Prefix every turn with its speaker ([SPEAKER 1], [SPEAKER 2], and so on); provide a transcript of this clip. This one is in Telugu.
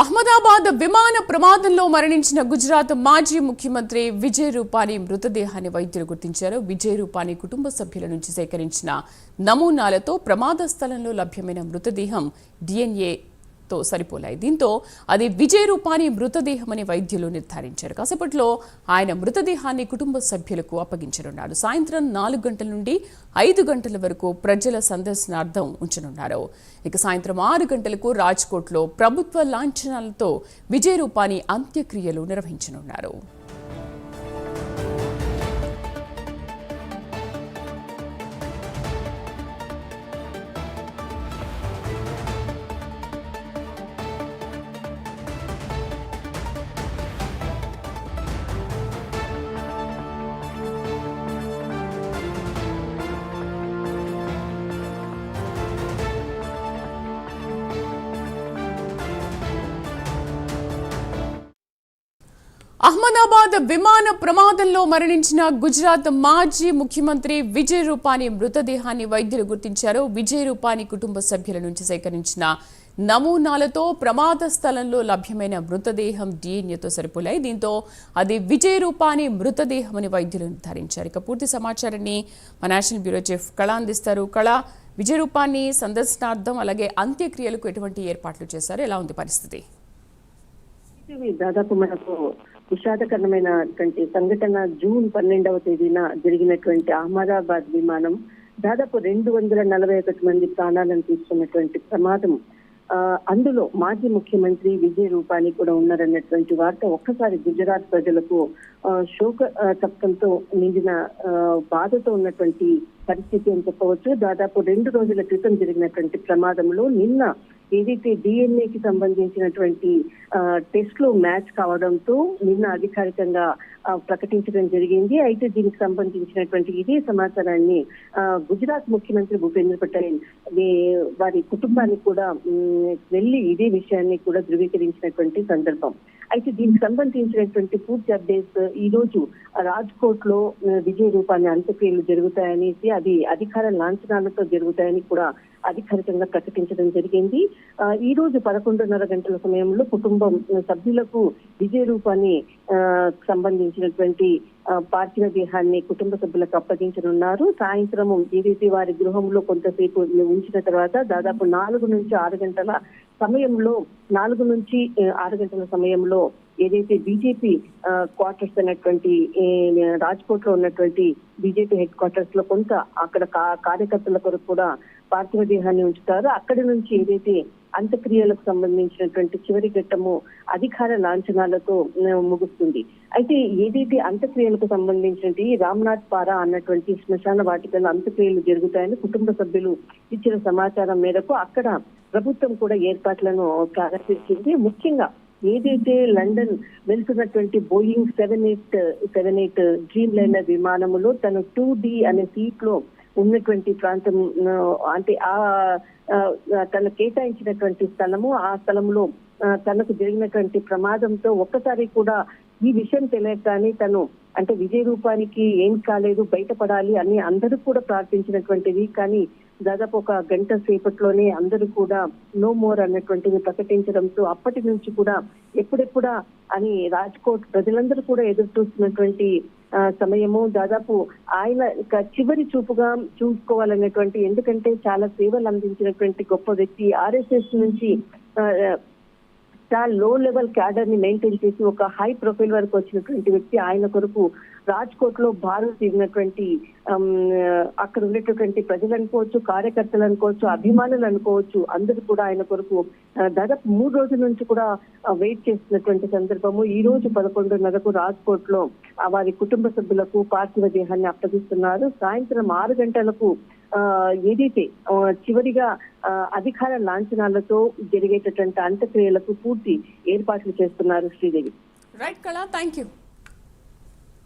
[SPEAKER 1] అహ్మదాబాద్ విమాన ప్రమాదంలో మరణించిన గుజరాత్ మాజీ ముఖ్యమంత్రి విజయ్ రూపానీ మృతదేహాన్ని వైద్యులు గుర్తించారు. విజయ్ రూపానీ కుటుంబ సభ్యుల నుంచి సేకరించిన నమూనాలతో ప్రమాద స్థలంలో లభ్యమైన మృతదేహం డిఎన్ఏ తో సరిపోలాయి. దీంతో అది విజయ్ రూపాని మృతదేహమని వైద్యులు నిర్ధారించారు. కాసేపట్లో ఆయన మృతదేహాన్ని కుటుంబ సభ్యులకు అప్పగించనున్నారు సాయంత్రం నాలుగు గంటల నుండి ఐదు గంటల వరకు ప్రజల సందర్శనార్థం ఉంచనున్నారు. ఇక సాయంత్రం ఆరు గంటలకు రాజ్కోట్లో ప్రభుత్వ లాంఛనాలతో విజయ్ రూపాని అంత్యక్రియలు నిర్వహించనున్నారు. అహ్మదాబాద్ విమాన ప్రమాదంలో మరణించిన గుజరాత్ మాజీ ముఖ్యమంత్రి విజయ్ రూపానీ మృతదేహాన్ని వైద్యులు గుర్తించారు. విజయ్ రూపానీ కుటుంబ సభ్యుల నుంచి సేకరించిన నమూనాలతో ప్రమాద స్థలంలో లభ్యమైన మృతదేహం డిఎన్ఏతో సరిపోలాయి. దీంతో అది విజయ్ రూపానీ మృతదేహమని వైద్యులు నిర్ధారించారు. ఇక పూర్తి సమాచారాన్ని మా నేషనల్ బ్యూరో చీఫ్ కళ అందిస్తారు. కళ విజయ్ రూపాన్ని సందర్శనార్థం అలాగే అంత్యక్రియలకు ఎటువంటి ఏర్పాట్లు చేశారు? ఎలా ఉంది పరిస్థితి?
[SPEAKER 2] దాదాపు మనకు విషాదకరమైనటువంటి సంఘటన జూన్ పన్నెండవ తేదీన జరిగినటువంటి అహ్మదాబాద్ విమానం దాదాపు రెండు వందల నలభై ఒకటి మంది ప్రాణాలను తీసుకున్నటువంటి ప్రమాదం. ఆ, అందులో మాజీ ముఖ్యమంత్రి విజయ్ రూపాని కూడా ఉన్నారన్నటువంటి వార్త ఒక్కసారి గుజరాత్ ప్రజలకు ఆ, శోక ఆ, తప్తంతో నిండిన ఆ, బాధతో ఉన్నటువంటి పరిస్థితి అని చెప్పవచ్చు. దాదాపు రెండు రోజుల క్రితం జరిగినటువంటి ప్రమాదంలో నిన్న ఏదైతే డిఎన్ఏ కి సంబంధించినటువంటి టెస్ట్లో మ్యాచ్ కావడంతో నిన్న అధికారికంగా ప్రకటించడం జరిగింది. అయితే దీనికి సంబంధించినటువంటి ఇదే సమాచారాన్ని ఆ, గుజరాత్ ముఖ్యమంత్రి భూపేంద్ర పటేల్ వారి కుటుంబానికి కూడా వెళ్ళి ఇదే విషయాన్ని కూడా ధృవీకరించినటువంటి సందర్భం. అయితే దీనికి సంబంధించినటువంటి పూర్తి అప్డేట్స్ ఈ రోజు రాజ్కోట్లో విజయ రూపాన్ని అంత్యక్రియలు జరుగుతాయనేసి అది అధికార లాంఛనాలతో జరుగుతాయని కూడా అధికారికంగా ప్రకటించడం జరిగింది. ఆ, ఈ రోజు పదకొండున్నర గంటల సమయంలో కుటుంబం సభ్యులకు విజయ రూపాన్ని ఆ, సంబంధించినటువంటి పార్థివ దేహాన్ని కుటుంబ సభ్యులకు అప్పగించనున్నారు. సాయంత్రం ఏదైతే వారి గృహంలో కొంతసేపు ఉంచిన తర్వాత దాదాపు నాలుగు నుంచి ఆరు గంటల సమయంలో నాలుగు నుంచి ఆరు గంటల సమయంలో ఏదైతే బీజేపీ క్వార్టర్స్ అనేటువంటి రాజ్కోట్లో ఉన్నటువంటి బీజేపీ హెడ్ క్వార్టర్స్లో కొంత అక్కడ కా- కార్యకర్తల కొరకు కూడా పార్థివ దేహాన్ని ఉంచుతారో. అక్కడి నుంచి ఏదైతే అంత్యక్రియలకు సంబంధించినటువంటి చివరి ఘట్టము అధికార లాంఛనాలతో ముగుస్తుంది. అయితే ఏదైతే అంత్యక్రియలకు సంబంధించినటువంటి రామ్నాథ్ పారా అన్నటువంటి శ్మశాన వాటికలో అంత్యక్రియలు జరుగుతాయని కుటుంబ సభ్యులు ఇచ్చిన సమాచారం మేరకు అక్కడ ప్రభుత్వం కూడా ఏర్పాట్లను ప్రారంభించింది. ముఖ్యంగా ఏదైతే లండన్ వెళ్తున్నటువంటి Boeing seven eight seven eight Dreamliner విమానములో తను టూ డి అనే సీట్లో ఉన్నటువంటి ప్రాంతం అంటే ఆ ఆ, తను కేటాయించినటువంటి స్థలము ఆ స్థలంలో తనకు జరిగినటువంటి ప్రమాదంతో ఒక్కసారి కూడా ఈ విషయం తెలియక తను అంటే విజయ రూపానికి ఏం కాలేదు బయటపడాలి అని అందరూ కూడా ప్రార్థించినటువంటిది. కానీ దాదాపు ఒక గంట సేపట్లోనే అందరూ కూడా నో మోర్ అన్నటువంటిది ప్రకటించడంతో అప్పటి నుంచి కూడా ఎప్పుడెప్పుడా అని రాజ్కోట్ ప్రజలందరూ కూడా ఎదురు చూస్తున్నటువంటి ఆ, సమయము దాదాపు ఆయన చివరి చూపుగా చూసుకోవాలనేటువంటి ఎందుకంటే చాలా సేవలు అందించినటువంటి గొప్ప వ్యక్తి ఆర్ఎస్ఎస్ నుంచి చాలా లో లెవెల్ క్యాడర్ని మెయింటైన్ చేసి ఒక హై ప్రొఫైల్ వరకు వచ్చినటువంటి వ్యక్తి ఆయన కొరకు రాజ్కోట్లో భారత్ తిరిగినటువంటి అక్కడ ఉండేటటువంటి ప్రజలు అనుకోవచ్చు కార్యకర్తలు అనుకోవచ్చు అభిమానులు అనుకోవచ్చు అందరూ కూడా ఆయన కొరకు దాదాపు మూడు రోజుల నుంచి కూడా వెయిట్ చేస్తున్నటువంటి సందర్భము. ఈ రోజు పదకొండున్నరకు రాజ్కోట్లో వారి కుటుంబ సభ్యులకు పార్థివ దేహాన్ని అప్పగిస్తున్నారు. సాయంత్రం ఆరు గంటలకు ఏదైతే చివరిగా ఆ, అధికార లాంఛనాలతో జరిగేటటువంటి అంత్యక్రియలకు పూర్తి ఏర్పాట్లు చేస్తున్నారు Sridevi.
[SPEAKER 1] Right Kala thank you